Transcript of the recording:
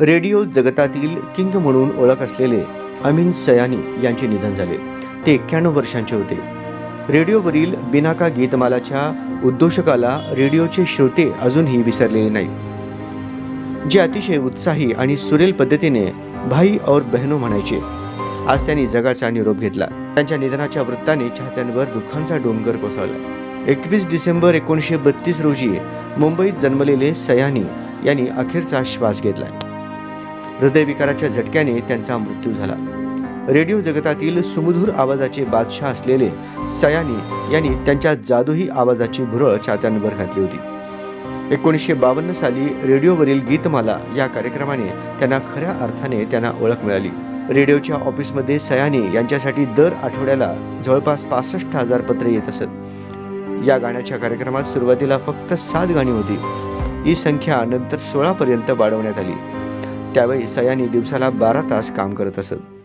Radio जगतातील king म्हणून ओळख असलेले अमीन सयानी यांचे निधन झाले. ते एक्क्याण्णव वर्षांचे होते. रेडिओवरील बिनाका गीतमालाच्या उद्घोषकाला रेडिओचे श्रोते अजूनही विसरलेले नाही जे अतिशय उत्साही आणि सुरेल पद्धतीने भाई और बहनो म्हणायचे. आज त्यांनी जगाचा निरोप घेतला. त्यांच्या निधनाच्या वृत्ताने चाहत्यांवर दुःखांचा डोंगर कोसळला. एकवीस डिसेंबर एकोणीसशे बत्तीस रोजी मुंबईत जन्मलेले सयानी यांनी अखेरचा श्वास घेतला. हृदयविकाराच्या झटक्याने त्यांचा मृत्यू झाला. रेडिओ जगतातील सुमधूर आवाजाचे बादशाह असलेले सयानी यांनी त्यांच्या जादूही आवाजाची भुरळ चाहत्यांवर घातली होती. एकोणीसशे बावन्न साली रेडिओवरील गीतमाला या कार्यक्रमाने त्यांना खऱ्या अर्थाने त्यांना ओळख मिळाली. रेडिओच्या ऑफिसमध्ये सयानी यांच्यासाठी दर आठवड्याला जवळपास पासष्ट हजार पत्रे येत असत. या गाण्याच्या कार्यक्रमात सुरुवातीला फक्त सात गाणी होती. ही संख्या नंतर सोळापर्यंत वाढवण्यात आली. त्यावेळी सयानी दिवसाला बारा तास काम करत असत.